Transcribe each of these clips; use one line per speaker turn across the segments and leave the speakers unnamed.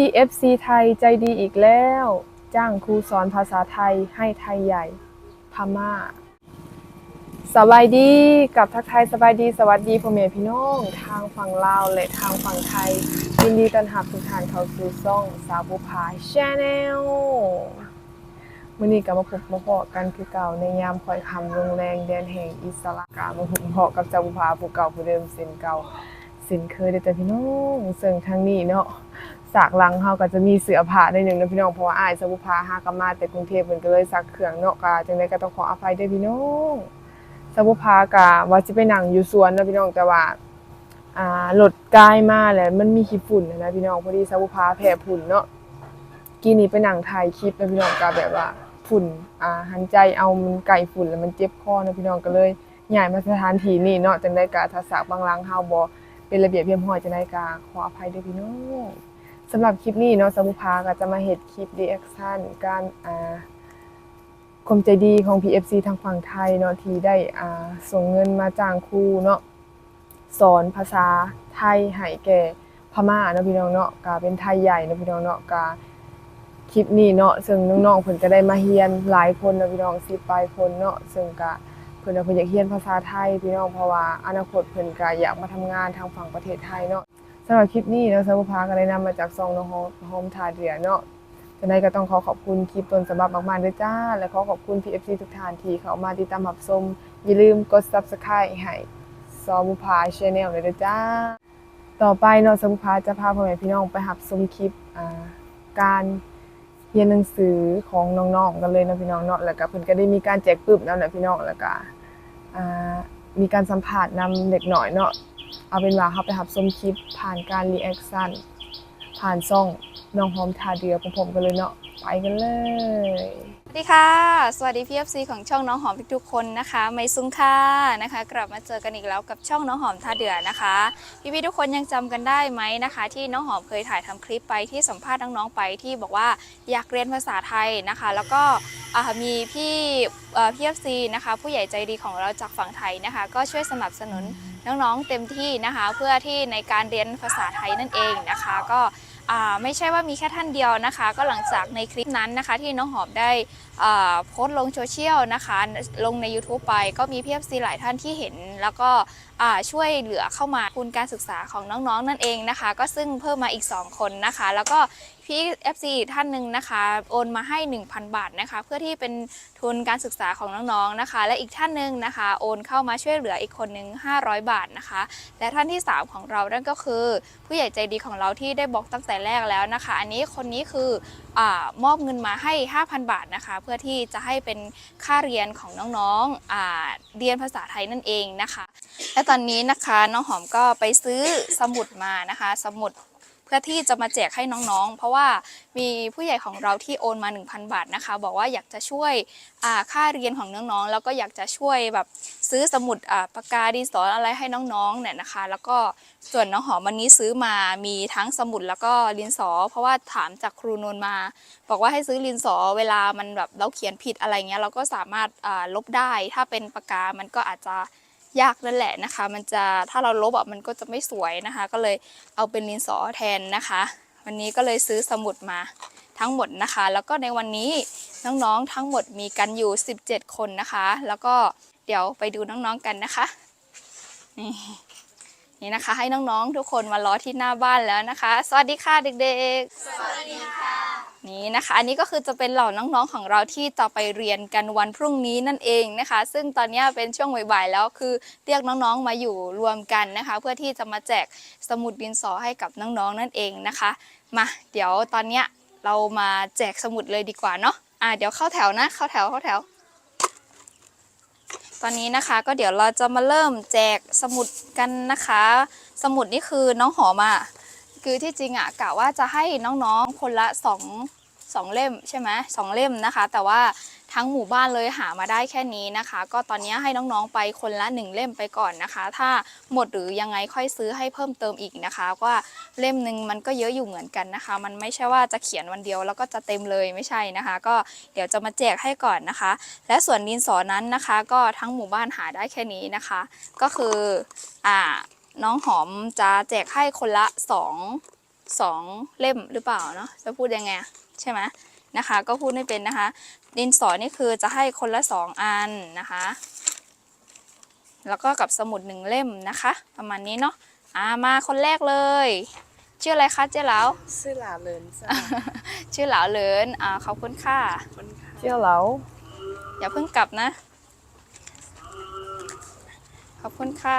PFC ไทยใจดีอีกแล้ว จ้างครูสอนภาษาไทยให้ไทยใหญ่ พม่า สบายดีกับทักทยสบายดีสวัสดีพ่อแม่พี่น้อง ทางฝั่งลาวและทางฝั่งไทย ยินดีต้อนรับทุกท่านเข้าสู่ช่องสาวบุพาชาแนลมื้อนี้ก็มาพบมาเพาะกันคือเก่าในยามคอยคำลงแรงแดนแห่งอิสระกามาพบมาเพาะกับเจ้าบุพาผู้เก่าผู้เดิมเส้นเก่าเส้นเคยเด้อจ้ะพี่น้องซึ่งทางนี้เนาะ สากลังเฮาก็จะมีเสื้อผ้าได้หนึ่งนะพี่น้องเพราะว่าอ้ายสบุพาหากนมาแต่กรุงเทพเพิ่นก็เลยซักเครื่องเนาะก็จังได๋ก็ต้องขออภัยด้วยพี่น้องสบุพากะว่าสิไปนั่งอยู่สวนนะพี่น้องแต่ว่าอ่ารถกายมาแล้วมันมีขี้ฝุ่นนะพี่น้องพอดีสบุพาแพ้ฝุ่นเนาะกี้นี้ไปนั่งถ่ายคลิปนะพี่น้องก็แบบว่าฝุ่นอ่าหันใจเอามันไก่ฝุ่นแล้วมันเจ็บคอนะพี่น้องก็เลยย้ายมาสถานที่นี้เนาะจังได๋ก็ถ้าสากบางหลังเฮาบ่เป็นระเบียบเรียบร้อยจังได๋ก็ขออภัยด้วยพี่น้อง สำหรับคลิปนี้เนาะสมุภาก็จะมาเห็ดคลิปรีแอคชั่นการอ่าความใจดีของ PFC ทางฝั่งไทยเนาะที่ได้อ่าส่งเงินมาจ้างครูเนาะสอนภาษาไทยให้แก่พม่าเนาะพี่น้องเนาะก็เป็นไทยใหญ่เนาะพี่น้องเนาะก็คลิปนี้เนาะซึ่งน้องๆเพิ่นก็ได้มาเรียนหลายคนเนาะพี่น้อง10ปลายคนเนาะซึ่งก็เพิ่นเพิ่นอยากเรียนภาษาไทยพี่น้องเพราะว่าอนาคตเพิ่นก็อยากมาทำงานทางฝั่งประเทศไทยเนาะำหรับคลิปนี้เนาะสมุภาก็ได้นำมาจากซองน้องโฮมทาเดียเนาะจะได้ก็ต้องขอขอบคุณคลิปต้นฉบับมากๆด้วยจ้า และขอขอบคุณ PFC ทุกท่านที่เข้ามาติดตามรับชมอย่าลืมกด Subscribe ให้สมุภา Channel เลยด้วยจ้า ต่อไปเนาะสมุภาจะพาพ่อแม่พี่น้องไปหับชมคลิปการเรียนหนังสือของน้องๆกันเลยนะพี่น้องเนาะแล้วก็เพิ่นก็ได้มีการแจกปึบแล้วนะพี่น้องแล้วก็มีการสัมภาษณ์นำเด็กหน่อยเนาะ เอาเป็นว่าเขาไปหับชมคลิปผ่านการรีแอคชั่นผ่านซ่องน้องหอมทาเดียของผมกันเลยเนาะไปกันเลย
สวัสดีค่ะ สวัสดีพี่เอฟซีของช่องน้องหอมทุกๆคนนะคะ ไม่ซุ้งค่านะคะ กลับมาเจอกันอีกแล้วกับช่องน้องหอมท่าเดือนะคะ พี่ๆทุกคนยังจำกันได้ไหมนะคะ ที่น้องหอมเคยถ่ายทำคลิปไปที่สัมภาษณ์น้องๆไปที่บอกว่าอยากเรียนภาษาไทยนะคะ แล้วก็มีพี่พี่เอฟซีนะคะ ผู้ใหญ่ใจดีของเราจากฝั่งไทยนะคะ ก็ช่วยสนับสนุน น้องๆเต็มที่นะคะ เพื่อที่ในการเรียนภาษาไทยนั่นเองนะคะ ก็ไม่ใช่ว่ามีแค่ท่านเดียวนะคะ ก็หลังจากในคลิปนั้นนะคะ ที่น้องหอมได้โพสต์ลงโซเชียลนะคะ ลงใน YouTube ไปก็มีเพี่เอฟซีหลายท่านที่เห็น แล้วก็ช่วยเหลือเข้ามาทุนการศึกษาของน้องๆนั่นเองนะคะ ก็ซึ่งเพิ่มมาอีก 2 คนนะคะ แล้วก็ พี่ FC อีกท่านหนึ่งนะคะ โอนมาให้ 1,000 บาทนะคะ เพื่อที่เป็นทุนการศึกษาของน้องๆนะคะ และอีกท่านหนึ่งนะคะ โอนเข้ามาช่วยเหลืออีกคนหนึ่ง500 บาทนะคะ และท่านที่ 3 ของเรานั่นก็คือ ผู้ใหญ่ใจดีของเราที่ได้บอกตั้งแต่แรกแล้วนะคะ อันนี้คนนี้คืออมอบเงินมาให้ 5,000 บาทนะคะ เพื่อที่จะให้เป็นค่าเรียนของน้องๆเรียนภาษาไทยนั่นเองนะคะ และตอนนี้นะคะน้องหอมก็ไปซื้อสมุดมานะคะ สมุด พื่อที่จะมาแจกให้น้องๆ เพราะว่ามีผู้ใหญ่ของเราที่โอนมา 1,000 บาทนะคะ บอกว่าอยากจะช่วยค่าเรียนของน้องๆ แล้วก็อยากจะช่วยแบบซื้อสมุดปากกาดินสออะไรให้น้องๆเนี่ยนะคะ แล้วก็ส่วนน้องหอมวันนี้ซื้อมามีทั้งสมุดแล้วก็ดินสอ เพราะว่าถามจากครูนนท์มา บอกว่าให้ซื้อดินสอเวลามันแบบเราเขียนผิดอะไรเงี้ยเราก็สามารถลบได้ถ้าเป็นปากกามันก็อาจจะ ยากนั่นแหละนะคะ มันจะถ้าเราลบอะมันก็จะไม่สวยนะคะ ก็เลยเอาเป็นดินสอแทนนะคะ วันนี้ก็เลยซื้อสมุดมาทั้งหมดนะคะ แล้วก็ในวันนี้น้องๆทั้งหมดมีกันอยู่ 17 คนนะคะ แล้วก็เดี๋ยวไปดูน้องๆกันนะคะ นี่นี่นะคะ ให้น้องๆทุกคนมารอที่หน้าบ้านแล้วนะคะ สวัสดีค่ะเด็กๆ สวัสดีค่ะ นี่นะคะ อันนี้ก็คือจะเป็นเหล่าน้องๆของเราที่จะไปเรียนกันวันพรุ่งนี้นั่นเองนะคะ ซึ่งตอนนี้เป็นช่วงบ่ายๆแล้วคือเรียกน้องๆมาอยู่รวมกันนะคะ เพื่อที่จะมาแจกสมุดดินสอให้กับน้องๆนั่นเองนะคะมาเดี๋ยวตอนนี้เรามาแจกสมุดเลยดีกว่าเนาะอ่าเดี๋ยวเข้าแถวนะ เข้าแถวเข้าแถว ตอนนี้นะคะก็เดี๋ยวเราจะมาเริ่มแจกสมุดกันนะคะ สมุดนี่คือน้องหอมอะ คือที่จริงอะกะว่าจะให้น้องๆคนละสองสองเล่มใช่ไหมสองเล่มนะคะ แต่ว่าทั้งหมู่บ้านเลยหามาได้แค่นี้นะคะ ก็ตอนนี้ให้น้องๆไปคนละหนึ่งเล่มไปก่อนนะคะ ถ้าหมดหรือยังไงค่อยซื้อให้เพิ่มเติมอีกนะคะ ว่าเล่มหนึ่งมันก็เยอะอยู่เหมือนกันนะคะ มันไม่ใช่ว่าจะเขียนวันเดียวแล้วก็จะเต็มเลยไม่ใช่นะคะ ก็เดี๋ยวจะมาแจกให้ก่อนนะคะ และส่วนดินสอนั้นนะคะ ก็ทั้งหมู่บ้านหาได้แค่นี้นะคะ ก็คืออ่า น้องหอมจะแจกให้คนละสองสองเล่มหรือเปล่าเนาะจะพูดยังไงอะใช่ไหมนะคะ ก็พูดไม่เป็นนะคะ ดินสอนี่คือจะให้คนละสองอันนะคะ แล้วก็กับสมุดหนึ่งเล่มนะคะ ประมาณนี้เนาะอ่ามาคนแรกเลยชื่ออะไรคะเจ๊เหลา
ซื่อหลาเลินจ้า
ชื่อเหลาเหลินอ่าขอบคุณค่ะ
คนค่ะ
เจ้าเหลา
อย่าเพิ่งกลับนะ ขอบคุณค่ะ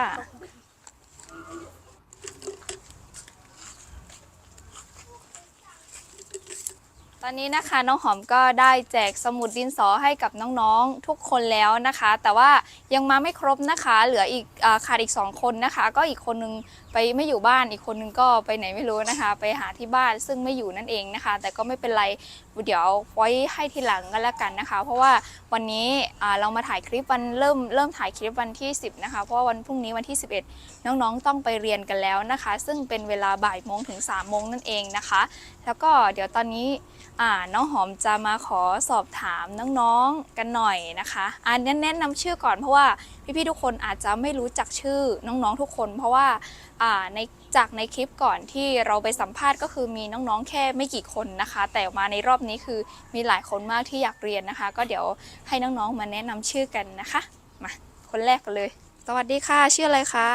ตอนนี้นะคะน้องหอมก็ได้แจกสมุดดินสอให้กับน้องๆทุกคนแล้วนะคะ แต่ว่ายังมาไม่ครบนะคะ เหลืออีกอขาดอีก 2 คนนะคะ ก็อีกคนนึงไปไม่อยู่บ้านอีกคนนึงก็ไปไหนไม่รู้นะคะ ไปหาที่บ้านซึ่งไม่อยู่นั่นเองนะคะ แต่ก็ไม่เป็นไรเดี๋ยวไว้ให้ทีหลังกันแล้วกันนะคะ เพราะว่าวันนี้เรามาถ่ายคลิปวันเริ่มเริ่มถ่ายคลิปวันที่ 10 นะคะ เพราะว่าวันพรุ่งนี้วันที่ 11 น้องๆต้องไปเรียนกันแล้วนะคะ ซึ่งเป็นเวลาบ่ายโมงถึง3โมงนั่นเองนะคะ แล้วก็เดี๋ยวตอนนี้ น้องหอมจะมาขอสอบถามน้องๆกันหน่อยนะคะอ่าแนะแนะนำชื่อก่อนเพราะว่าพี่ๆทุกคนอาจจะไม่รู้จักชื่อน้องๆทุกคน เพราะว่าอ่าในจากในคลิปก่อนที่เราไปสัมภาษณ์ก็คือมีน้องๆแค่ไม่กี่คนนะคะ แต่มาในรอบนี้คือมีหลายคนมากที่อยากเรียนนะคะ ก็เดี๋ยวให้น้องๆมาแนะนำชื่อกันนะคะมาคนแรกกันเลย สวัสดีค่ะชื่ออะไรคะ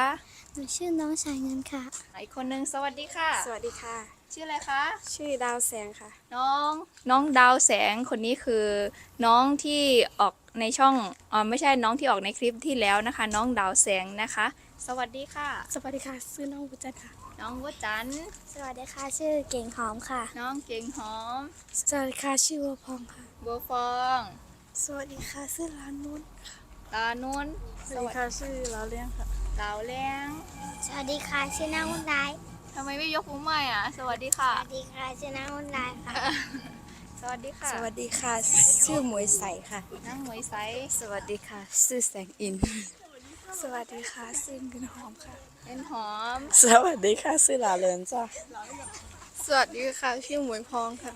หนูชื่อน้องชายเงินค่ะ
อีกคนนึงสวัสดีค่ะ
สวัสดีค่ะ
ชื่ออะไรคะ
ชื่อดาวแสงค่ะ
น้องน้องดาวแสงคนนี้คือ น้องที่ออกในช่องเออไม่ใช่น้องที่ออกในคลิปที่แล้วนะคะ น้องดาวแสงนะคะ สวัสดีค่ะ
สวัสดีค่ะชื่อน้องบุญจันทร์ค่ะ
น้องวัวจันทร์
สวัสดีค่ะ ชื่อเก่งหอมค่ะ
น้องเก่งหอม
สวัสดีค่ะชื่อวัวพองค่ะ
บัวฟอง
สวัสดีค่ะชื่อลานุ่น
ตานุ่น
สวัสดีค่ะชื่อลาเลี้ยงค่ะ
ดาวแรง
สวัสดีค่ะ ชื่อน้าหุ่นได้
ทำไมไม่ยกมือใหม่อะ สวัสดีค่ะ
สวัสดีค่ะชื่อน้าหุ่นได้ค่ะ
สวัสดีค่ะ
สวัสดีค่ะ ชื่อหมวยใสค่ะ
น้องหมวยใส
สวัสดีค่ะ ชื่อแสงอิน สวัสดีค่ะชื่อเงินหอมค่ะ
เป็นหอม
สวัสดีค่ะชื่อลาเลินจ้าสวัสดีค่ะ ชื่อหมวยพองค่ะ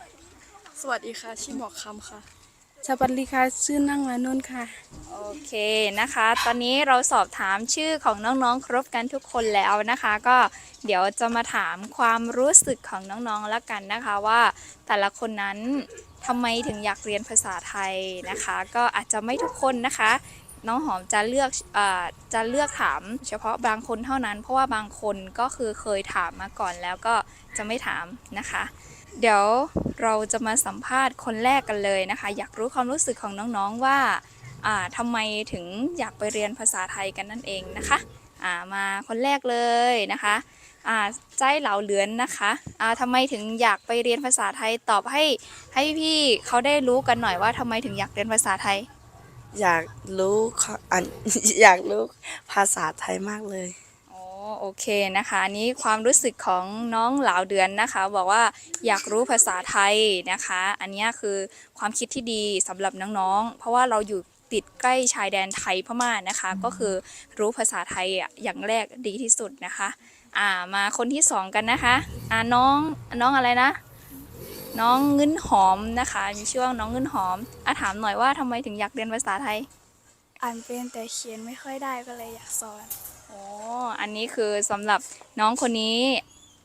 สวัสดีค่ะ ชื่อหมอกคำค่ะ สวัสดีค่ะ ชื่อนั่งลานุ่นค่ะ
โอเคนะคะ ตอนนี้เราสอบถามชื่อของน้องๆ ครบกันทุกคนแล้วนะคะ ก็เดี๋ยวจะมาถามความรู้สึกของน้องๆแล้วกันนะคะว่าแต่ละคนนั้นทำไมถึงอยากเรียนภาษาไทยนะคะ ก็อาจจะไม่ทุกคนนะคะ น้องหอมจะเลือกอจะเลือกถาม เฉพาะบางคนเท่านั้น เพราะว่าบางคนก็คือเคยถามมาก่อนแล้วก็จะไม่ถามนะคะ เดี๋ยว เราจะมาสัมภาษณ์คนแรกกันเลยนะคะ อยากรู้ความรู้สึกของน้องๆว่าอ่าทำไมถึงอยากไปเรียนภาษาไทยกันนั่นเองนะคะามาคนแรกเลยนะคะใจเหลาเหลือนนะคะาทำไมถึงอยากไปเรียนภาษาไทยตอบให้ให้พี่เขาได้รู้กันหน่อยว่าทำไมถึงอยากเรียนภาษาไทย
อยากรู้อยากรู้ภาษาไทยมากเลย
โอ้โอเคนะคะอันนี้ความรู้สึกของน้องเหลาเดือนนะคะ บอกว่าอยากรู้ภาษาไทยนะคะ อันเนี้ยคือความคิดที่ดีสำหรับน้องๆ เพราะว่าเราอยู่ติดใกล้ชายแดนไทยพม่านะคะ ก็คือรู้ภาษาไทยอะอย่างแรกดีที่สุดนะคะอ่ามาคนที่สองกันนะคะอ่าน้องน้องอะไรนะ น้องเงินหอมนะคะมีชื่อว่าน้องเงินหอมอะถามหน่อยว่าทำไมถึงอยากเรียนภาษาไทย
อ่านเป็นแต่เขียนไม่ค่อยได้ก็เลยอยากสอน
โอ้อันนี้คือสำหรับน้องคนนี้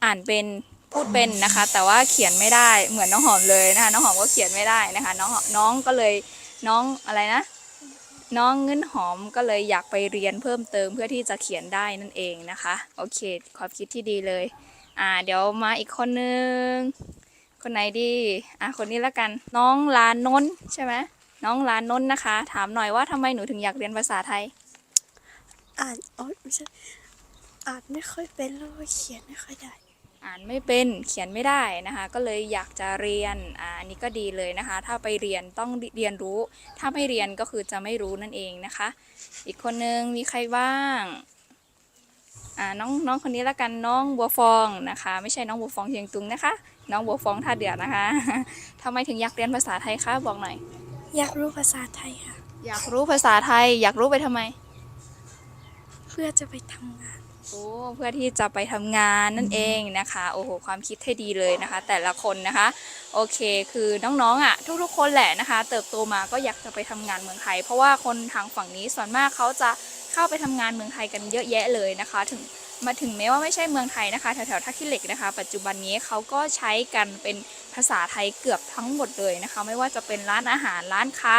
อ่านเป็นพูดเป็นนะคะ แต่ว่าเขียนไม่ได้เหมือนน้องหอมเลยนะคะ น้องหอมก็เขียนไม่ได้นะคะ น้องน้องก็เลยน้องอะไรนะ น้องเงินหอมก็เลยอยากไปเรียนเพิ่มเติมเพื่อที่จะเขียนได้นั่นเองนะคะ โอเคความคิดที่ดีเลย อ่า เดี๋ยวมาอีกคนนึงคนไหนดีอะคนนี้ละกัน น้องลานนท์ใช่ไหมน้องลานนท์นะคะ ถามหน่อยว่าทำไมหนูถึงอยากเรียนภาษาไทย
อ่านอ๋อไม่ใช่อ่านไม่ค่อยเป็นแล้วก็เขียนไม่ค่อยได้
อ่านไม่เป็นเขียนไม่ได้นะคะ ก็เลยอยากจะเรียนอ่าอันนี้ก็ดีเลยนะคะ ถ้าไปเรียนต้องเรียนรู้ ถ้าไม่เรียนก็คือจะไม่รู้นั่นเองนะคะ อีกคนนึงมีใครบ้างอ่าน้องน้องคนนี้ละกันน้องบัวฟองนะคะ ไม่ใช่น้องบัวฟองเชียงตุงนะคะ น้องบัวฟองท่าเดือดนะคะทำไมถึงอยากเรียนภาษาไทยคะบอกหน่อย
อยากรู้ภาษาไทยค่ะ
อยากรู้ภาษาไทย อยากรู้ไปทำไม
เพื่อจะไปทำงาน
โอ้เพื่อที่จะไปทำงานนั่นเองนะคะ โอ้โห ความคิดให้ดีเลยนะคะ แต่ละคนนะคะ โอเค คือน้องๆอะ ทุกๆ คนแหละนะคะ เติบโตมาก็อยากจะไปทำงานเมืองไทย เพราะว่าคนทางฝั่งนี้ส่วนมากเขาจะเข้าไปทำงานเมืองไทยกันเยอะแยะเลยนะคะ ถึงมาถึงแม้ว่าไม่ใช่เมืองไทยนะคะแถวๆท่าขี้เหล็กนะคะ ปัจจุบันนี้เขาก็ใช้กันเป็นภาษาไทยเกือบทั้งหมดเลยนะคะ ไม่ว่าจะเป็นร้านอาหารร้านค้า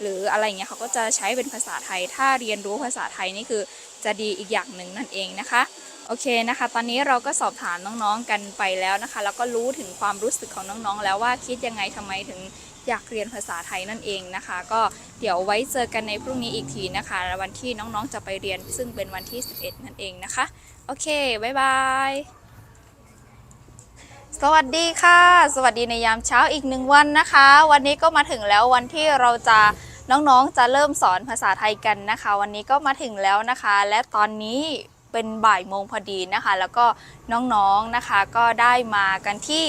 หรืออะไรเงี้ยเขาก็จะใช้เป็นภาษาไทย ถ้าเรียนรู้ภาษาไทยนี่คือ จะดีอีกอย่างหนึ่งนั่นเองนะคะโอเคนะคะ ตอนนี้เราก็สอบถามน้องๆกันไปแล้วนะคะ แล้วก็รู้ถึงความรู้สึกของน้องๆ แล้วว่าคิดยังไงทำไมถึงอยากเรียนภาษาไทยนั่นเองนะคะ ก็เดี๋ยวไว้เจอกันในพรุ่งนี้อีกทีนะคะ วันที่น้องๆจะไปเรียนซึ่งเป็นวันที่ 11 นั่นเองนะคะ โอเค บ๊ายบาย สวัสดีค่ะ สวัสดีในยามเช้าอีกหนึ่งวันนะคะ วันนี้ก็มาถึงแล้ววันที่เราจะ น้องๆ จะเริ่มสอนภาษาไทยกันนะคะ วันนี้ก็มาถึงแล้วนะคะ และตอนนี้เป็นบ่ายโมงพอดีนะคะ แล้วก็น้องๆนะคะก็ได้มากันที่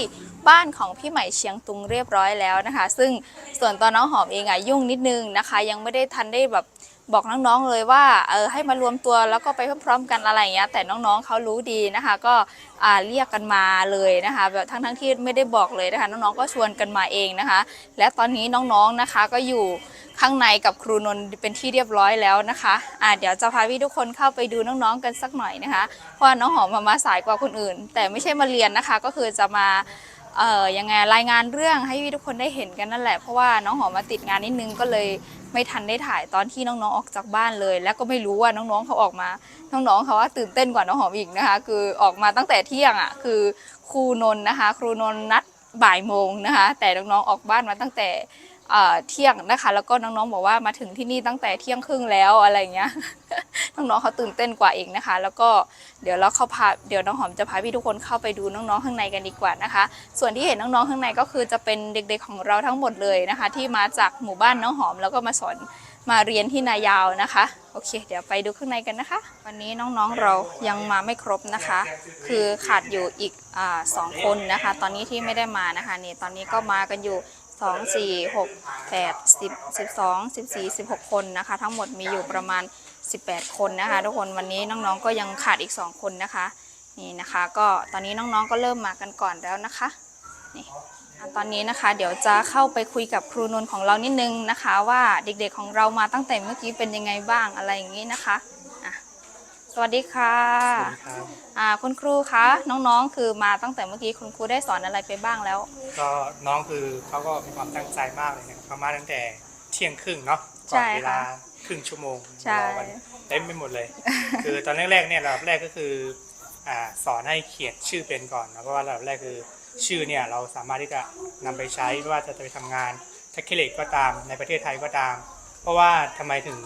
บ้านของพี่ใหม่เชียงตุงเรียบร้อยแล้วนะคะ ซึ่งส่วนตัวน้องหอมเองอะยุ่งนิดนึงนะคะ ยังไม่ได้ทันได้แบบบอกน้องๆเลยว่าเออให้มารวมตัวแล้วก็ไปพร้อมๆกันอะไรอย่างเงี้ยแต่น้องๆเขารู้ดีนะคะ ก็อ่าเรียกกันมาเลยนะคะ แบบทั้งๆที่ไม่ได้บอกเลยนะคะ น้องๆก็ชวนกันมาเองนะคะ และตอนนี้น้องๆนะคะก็อยู่ ข้างในกับครูนนท์เป็นที่เรียบร้อยแล้วนะคะอ่าเดี๋ยวจะพาพี่ทุกคนเข้าไปดูน้องๆกันสักหน่อยนะคะเพราะว่าน้องหอมมามาสายกว่าคนอื่น แต่ไม่ใช่มาเรียนนะคะ ก็คือจะมาเอ่อยังไงรายงานเรื่องให้พี่ทุกคนได้เห็นกันนั่นแหละเพราะว่าน้องหอมมาติดงานนิดนึงก็เลยไม่ทันได้ถ่ายตอนที่น้องๆออกจากบ้านเลย แล้วก็ไม่รู้ว่าน้องๆเขาออกมาน้องๆเขาว่าตื่นเต้นกว่าน้องหอมอีกนะคะ คือออกมาตั้งแต่เที่ยงอะคือครูนนท์นะคะ ครูนนท์นัดบ่ายโมงนะคะ แต่น้องๆออกบ้านมาตั้งแต่ เที่ยงนะคะ แล้วก็น้องๆบอกว่ามาถึงที่นี่ตั้งแต่เที่ยงครึ่งแล้วอะไรเงี้ยน้องๆเขาตื่นเต้นกว่าเองนะคะ แล้วก็เดี๋ยวเราเข้าพาเดี๋ยวน้องหอมจะพาพี่ทุกคนเข้าไปดูน้องๆข้างในกันดีกว่านะคะ ส่วนที่เห็นน้องๆข้างในก็คือจะเป็นเด็กๆของเราทั้งหมดเลยนะคะ ที่มาจากหมู่บ้านน้องหอมแล้วก็มาสอนมาเรียนที่นายาวนะคะ โอเค เดี๋ยวไปดูข้างในกันนะคะ วันนี้น้องๆเรายังมาไม่ครบนะคะ คือขาดอยู่อีกอสองคนนะคะ ตอนนี้ที่ไม่ได้มานะคะนี่ตอนนี้ก็มากันอยู่ 2 4 6 8 10 12 14 16คนนะคะ ทั้งหมดมีอยู่ประมาณ 18 คนนะคะ ทุกคนวันนี้น้องๆก็ยังขาดอีก 2 คนนะคะนี่นะคะ ก็ตอนนี้น้องๆก็เริ่มมากันก่อนแล้วนะคะนี่ตอนนี้นะคะเดี๋ยวจะเข้าไปคุยกับครูนนท์ของเรานิดนึงนะคะ ว่าเด็กๆของเรามาตั้งแต่เมื่อกี้เป็นยังไงบ้างอะไรอย่างนี้นะคะ วัสดีค่ะ
สวัสดีครับ
อ่าคุณครูคะน้องๆ คือมาตั้งแต่เมื่อกี้คุณครูได้สอนอะไรไปบ้างแล้ว
ก็น้องคือเขาก็มีความตั้งใจมากเลยเนี่ยเขามาตั้งแต่เที่ยงครึ่งเนาะ
ใช่
ก่อนเวลา
ค่ะ
ครึ่งชั่วโมง
ใช่
รอกันเต็มไปหมดเลย คือตอนแรกๆเนี่ยระดับแรกก็คืออ่าสอนให้เขียนชื่อเป็นก่อนนะเพราะว่าระดับแรกคือชื่อเนี่ยเราสามารถที่จะนำไปใช้ไม่ว่าจะไปทำงานเทคนิคก็ตามในประเทศไทยก็ตามเพ ราะว่าทำไมถึง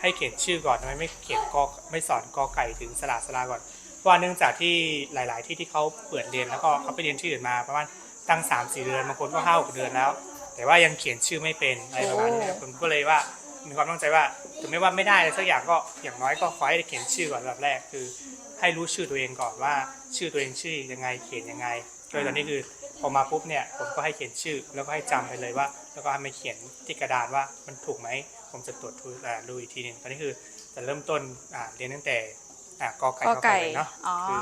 ให้เขียนชื่อก่อนทำไมไม่เขียนกอไม่สอนกอไก่ถึงสระสลาก่อนเพราะว่าเนื่องจากที่หลาย ๆ ที่ที่เขาเปิดเรียนแล้วก็เขาไปเรียนชื่ออื่นมาประมาณตั้ง3ามสี่เดือนบางคนก็ห้าหกเดือนแล้ว แต่ว่ายังเขียนชื่อไม่เป็นอะไรประมาณนี้ผมก็เลยว่ามีความตั้งใจว่าถึงไม่ว่าไม่ได้สักอย่างก็อย่างน้อยก็ขอให้เขียนชื่อก่อนระดับแรกคือ ให้รู้ชื่อตัวเองก่อนว่าชื่อตัวเองชื่อยังไงเขียนยังไงโดยตอนนี้คือพอมาปุ๊บเนี่ยผมก็ให้เขียนชื่อแล้วก็ให้จำไปเลยว่า แล้วก็ให้มาเขียนที่กระดานว่ามันถูกไหม ผมจะตรวจดูอ่าดูอีกทีหนึงตอนนี้คือจะเริ่มต้นอ่าเรียนตั้งแต่อ่ากอไก่
กอไก่
เนาะ
อ๋อ
คือ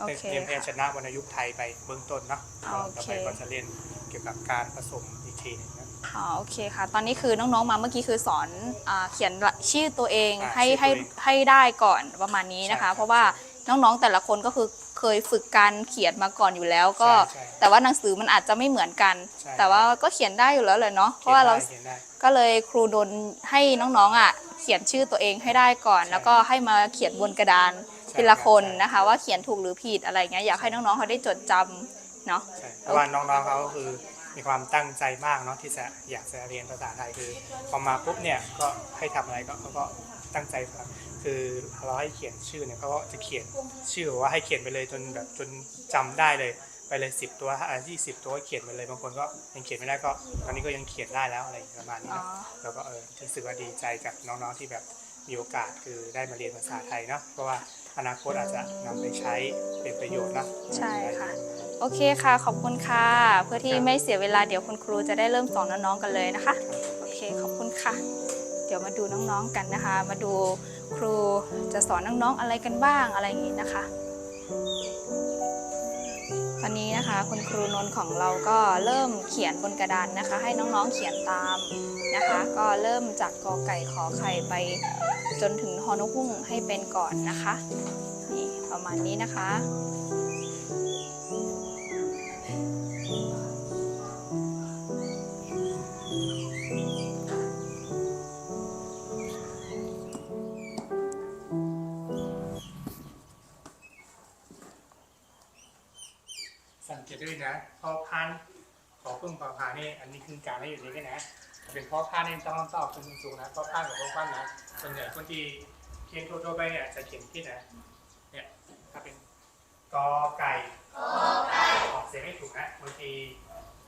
โอเค
เรียนพยัญชนะวรรณยุกต์ไทยไปเบื้องต้นเนาะ
โอเค
ต่อไปก็จะเรียนเกี่ยวกับการผสมอีกทีหนึงนะ
อ๋อโอเคค่ะ ตอนนี้คือน้องๆมาเมื่อกี้คือสอนอาเขียนชื่อตัวเอง
อ่า
ให้
ชื่อตัว
ให้
เอง
ให้ได้ก่อนประมาณนี้นะคะ
ใช่
เพราะว่าน้องๆแต่ละคนก็คือ เคยฝึกการเขียนมาก่อนอยู่แล้วก็
ใช่ใช่
แต่ว่าหนังสือมันอาจจะไม่เหมือนกัน
ใช่
แต่ว่าก็เขียนได้อยู่แล้วเลยเนาะเพราะว่าเรา
เขียนได้
ก็เลยครูโดนให้น้องๆอะเขียนชื่อตัวเองให้ได้ก่อน
ใช่
แล้วก็ให้มาเขียนบนกระดาน
ใช่
ทีละคน
ใช่
นะคะ ว่าเขียนถูกหรือผิดอะไรเงี้ยอยากให้น้องๆเขาได้จดจำเนาะ
ใช่เพราะว่าน้องๆเขาก็คือมีความตั้งใจมากเนาะที่จะอยากจะเรียนภาษาไทยคือพอมาปุ๊บเนี่ยก็ให้ทำอะไรก็เขาก็ตั้งใจฟัง คือเราให้เขียนชื่อเนี่ยเขาก็จะเขียนชื่อว่าให้เขียนไปเลยจนแบบจนจำได้เลยไปเลยสิบตัวอ่ายี่สิบตัวก็เขียนไปเลยบางคนก็ยังเขียนไม่ได้ก็ตอนนี้ก็ยังเขียนได้แล้วอะไรประมาณนี้
อ๋อ
เนาะแล้วก็เออรู้สึกว่าดีใจกับน้องๆที่แบบมีโอกาสคือได้มาเรียนภาษาไทยเนาะเพราะว่าอนาคตอาจจะนำไปใช้เป็นประโยชน์เนาะ
ใช่ค่ะโอเคค่ะขอบคุณค่ะ เพื่อที่ไม่เสียเวลาเดี๋ยวคุณครูจะได้เริ่มสอนน้องๆกันเลยนะคะโอเคขอบคุณค่ะ เดี๋ยวมาดูน้องๆกันนะคะ มาดู ครูจะสอนน้องๆอะไรกันบ้างอะไรอย่างนี้นะคะ ตอนนี้นะคะคุณครูนนท์ของเราก็เริ่มเขียนบนกระดานนะคะ ให้น้องๆเขียนตามนะคะ ก็เริ่มจากกอไก่ขอไข่ไปจนถึงฮอนุพุ่งให้เป็นก่อนนะคะนี่ประมาณนี้นะคะ
ขอพึ่งพอพานนี่อันนี้คือการให้อยู่นี่กันนะเป็นพ่อพันธุ์นี่ต้องต้องขึ้นสูงนะพ่อพันธุ์กับพ่อพันนะส่วนใหญ่คนที่เขียนทั่วไปเนี่ยจะเขียนผิดนะเนี่ยถ้าเป็นกอไก่กอไก่ออกเสียงไม่ถูกนะบางที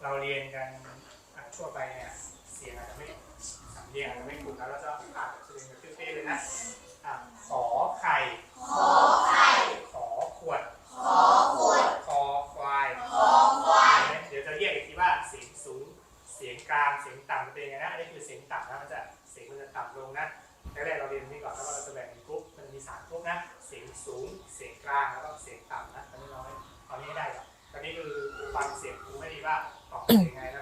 เราเรียนกันทั่วไปเนี่ยเสียงอาจจะไม่สำเนียงอาจจะไม่ถูกนะแล้วก็อ่านเรียนแบบเป๊ะๆเลยนะอะขอไข่ขอไข่ขอขวด คอควาย คอควาย เดี๋ยวจะเรียกอีกทีว่าเสียงสูง เสียงกลาง เสียงต่ำมันเป็นไงนะอันนี้คือเสียงต่ำนะมันจะเสียงมันจะต่ำลงนะแรกๆเราเรียนนี่ก่อนแล้วก็เราจะแบ่งเป็นกรุ๊ปมันมีสามกรุ๊ปนะ เสียงสูง เสียงกลาง แล้วก็เสียงต่ำนะตอนนี้น้อยตอนนี้ได้แล้วตอนนี้คือฟังเสียงกูไม่ดีว่าออกเสียงยังไงนะ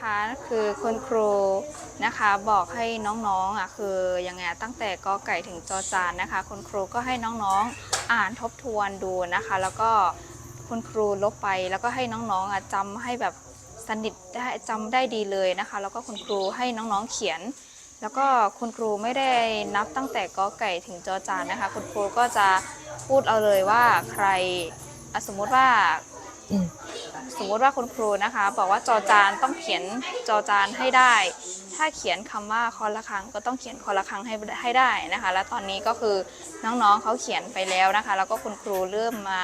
นะคะคือคุ
ณครูนะคะบอกให้น้องๆอะคือยังไงตั้งแต่กอไก่ถึงจอจานนะคะ คุณครูก็ให้น้องๆอ่านทบทวนดูนะคะ แล้วก็คุณครูลบไปแล้วก็ให้น้องๆอะจำให้แบบสนิทได้จำได้ดีเลยนะคะ แล้วก็คุณครูให้น้องๆเขียน แล้วก็คุณครูไม่ได้นับตั้งแต่กอไก่ถึงจอจานนะคะ คุณครูก็จะพูดเอาเลยว่าใครอะสมมติว่า สมมติว่าคุณครูนะคะ บอกว่าจอจานต้องเขียนจอจานให้ได้ ถ้าเขียนคำว่าคอละครังก็ต้องเขียนคอละครังให้ให้ได้นะคะ และตอนนี้ก็คือน้องๆเขาเขียนไปแล้วนะคะ แล้วก็คุณครูเริ่มมา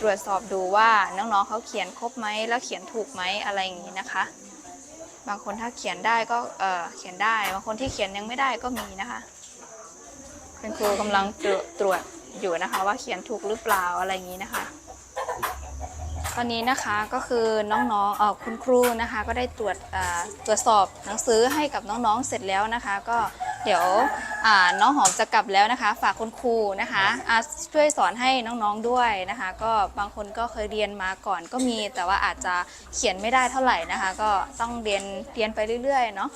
ตรวจสอบดูว่าน้องๆเขาเขียนครบไหมแล้วเขียนถูกไหมอะไรอย่างนี้นะคะ บางคนถ้าเขียนได้ก็เออเขียนได้ บางคนที่เขียนยังไม่ได้ก็มีนะคะคุณครูกำลังตรวจอยู่นะคะ ว่าเขียนถูกหรือเปล่าอะไรอย่างนี้นะคะ ตอนนี้นะคะก็คือน้องๆเออคุณครูนะคะ ก็ได้ตรวจอ่าตรวจสอบหนังสือให้กับน้องๆเสร็จแล้วนะคะ ก็ เดี๋ยวน้องหอมจะกลับแล้วนะคะ ฝากคุณครูนะคะช่วยสอนให้น้องๆด้วยนะคะ ก็บางคนก็เคยเรียนมาก่อนก็มี แต่ว่าอาจจะเขียนไม่ได้เท่าไหร่นะคะ ก็ต้องเรียนเรียนไปเรื่อยๆเนาะ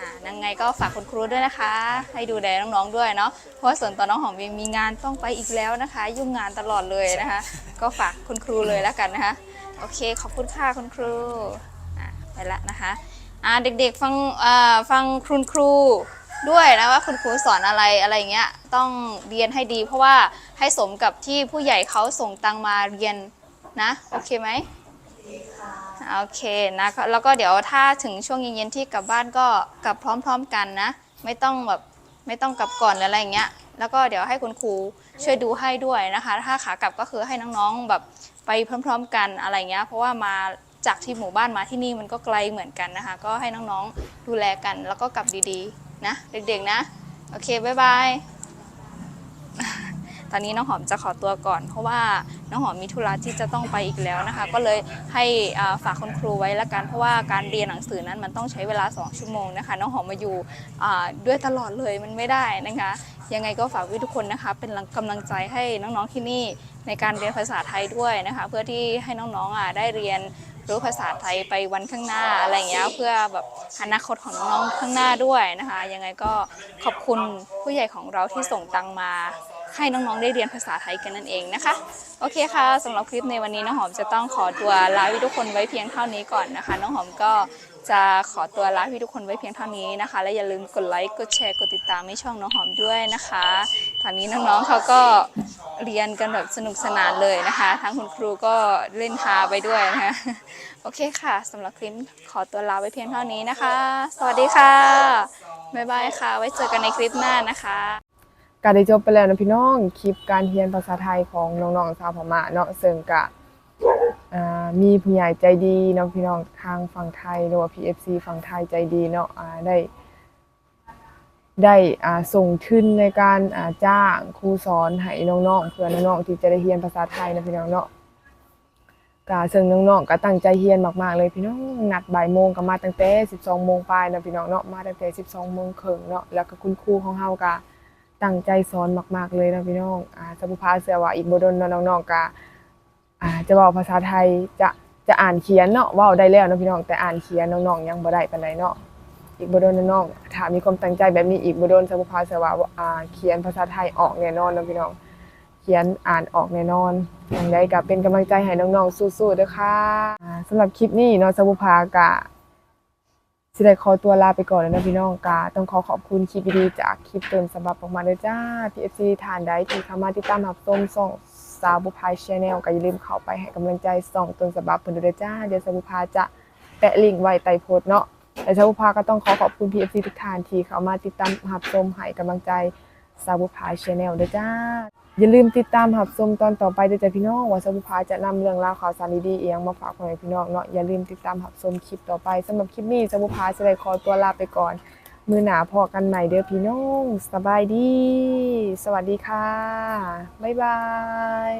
อ่ายังไงก็ฝากคุณครูด้วยนะคะ ให้ดูแลน้องๆด้วยเนาะเพราะว่าส่วนตัวน้องหอมเองมีงานต้องไปอีกแล้วนะคะ ยุ่งงานตลอดเลยนะคะ ก็ฝากคุณครูเลยแล้วกันนะคะ โอเคขอบคุณค่ะคุณครูไปละนะคะเด็กๆฟังฟังคุณครู ด้วยนะว่าคุณครูสอนอะไรอะไรเงี้ยต้องเรียนให้ดี เพราะว่าให้สมกับที่ผู้ใหญ่เขาส่งตังมาเรียนนะโอเคไหมโอเคนะแล้วก็เดี๋ยวถ้าถึงช่วงเย็นๆที่กลับบ้านก็กลับพร้อมๆกันนะ ไม่ต้องแบบไม่ต้องกลับก่อนหรืออะไรเงี้ยแล้วก็เดี๋ยวให้คุณครูช่วยดูให้ด้วยนะคะ ถ้าขากลับก็คือให้น้องๆแบบไปพร้อม ๆ กันอะไรเงี้ยเพราะว่ามาจากที่หมู่บ้านมาที่นี่มันก็ไกลเหมือนกันนะคะ ก็ให้น้องๆดูแลกันแล้วก็กลับดีๆ นะ เด็กๆนะ โอเคบ๊ายบายตอนนี้น้องหอมจะขอตัวก่อน เพราะว่าน้องหอมมีธุระที่จะต้องไปอีกแล้วนะคะ ก็เลยให้ฝากคุณครูไว้ละกันเพราะว่าการเรียนหนังสือนั้นมันต้องใช้เวลา 2 ชั่วโมงนะคะ น้องหอมมาอยู่ด้วยตลอดเลยมันไม่ได้นะคะ ยังไงก็ฝากวิทุกคนนะคะ เป็นกำลังใจให้น้องๆที่นี่ในการเรียนภาษาไทยด้วยนะคะ เพื่อที่ให้น้องๆได้เรียน รู้ภาษาไทยไปวันข้างหน้าอะไรอย่างเงี้ยเพื่อแบบอนาคตของน้องๆข้างหน้าด้วยนะคะยังไงก็ขอบคุณผู้ใหญ่ของเราที่ส่งตังมาให้น้องๆได้เรียนภาษาไทยกันนั่นเองนะคะ โอเคค่ะสำหรับคลิปในวันนี้น้องหอมจะต้องขอตัวลาวิทุกคนไว้เพียงเท่านี้ก่อนนะคะ น้องหอมก็ จะขอตัวลาพี่ทุกคนไว้เพียงเท่านี้นะคะ และอย่าลืมกดไลค์กดแชร์กดติดตามให้ช่องน้องหอมด้วยนะคะ ตอนนี้น้องๆเขาก็เรียนกันแบบสนุกสนานเลยนะคะ ทั้งคุณครูก็เล่นฮาไปด้วยนะคะโอเคค่ะสำหรับคลิปขอตัวลาไว้เพียงเท่านี้นะคะ สวัสดีค่ะบ๊ายบายค่ะ ไว้เจอกันในคลิปหน้านะคะ
ก็ได้จบไปแล้วนะพี่น้องคลิปการเรียนภาษาไทยของน้องๆชาวพม่าเนาะซึ่งก็ อ่ามีผู้ใหญ่ใจดีเนาะพี่น้องทางฝั่งไทยหรือว่า PFC ฝั่งไทยใจดีเนาะอ่าได้ ได้อ่าส่งทุนในการอ่าจ้างครูสอนให้น้องๆเพื่อน้องๆที่จะได้เรียนภาษาไทยนะพี่น้องเนาะก็ซึ่งน้องๆก็ตั้งใจเรียนมากๆเลยพี่น้องนัดบ่ายโมงก็มาตั้งแต่12โมงปลายนะพี่น้องเนาะมาตั้งแต่12โมงครึ่งเนาะแล้วก็คุณครูของเฮาก็ตั้งใจสอนมาก ๆเลยนะพี่น้องอ่าสมุภาเสือว่าอีกบ่ดนน้องๆก็ อ่าจะเว้าภาษาไทยจะจะอ่านเขียนเนาะว้าได้แล้วนะพี่น้องแต่อ่านเขียนน้องๆยังบ่ได้ปานใดเนาะอีกบโดนน้องถ้ามีความตั้งใจแบบนี้อีกบโดนสมุภาสวาอ่าเขียนภาษาไทยออกแน่นอนนะพี่น้อง เขียนอ่านออกแน่นอนอย่างใดก็เป็นกำลังใจให้น้องๆสู้ๆด้วยค่ะอ่าสำหรับคลิปนี้เนาะสมุภากะสิได้ขอตัวลาไปก่อนแล้วนะพี่น้องกะต้องขอขอบคุณคลิปดีๆจากคลิปต้นฉบับออกมาเลยจ้า PFC ทานใดที่เข้ามาติดตามรับชมส่อง สาวบุพายชาแนลก็อย่าลืมเข้าไปให้กำลังใจส่องต้นฉบับเพิ่นด้วยจ้า เดี๋ยวสมุภาจะแปะลิงก์ไว้ใต้โพสต์เนาะและชาวบุพาก็ต้องขอขอบคุณ PFC ทุกท่านที่เข้ามาติดตามหับชมให้กำลังใจสาวบุพาชาแนลด้วยจ้า อย่าลืมติดตามหับชมตอนต่อไปด้วยจ้าพี่น้องว่าสาวบุพาจะนำเรื่องราวข่าวสารดีๆเอียงมาฝากพ่อแม่พี่น้องเนาะอย่าลืมติดตามหับชมคลิปต่อไปสำหรับคลิปนี้สาวบุพาจะได้ขอตัวลาไปก่อน มือหนาพอกันใหม่เด้อพี่น้อง สบายดี สวัสดีค่ะ บ๊ายบาย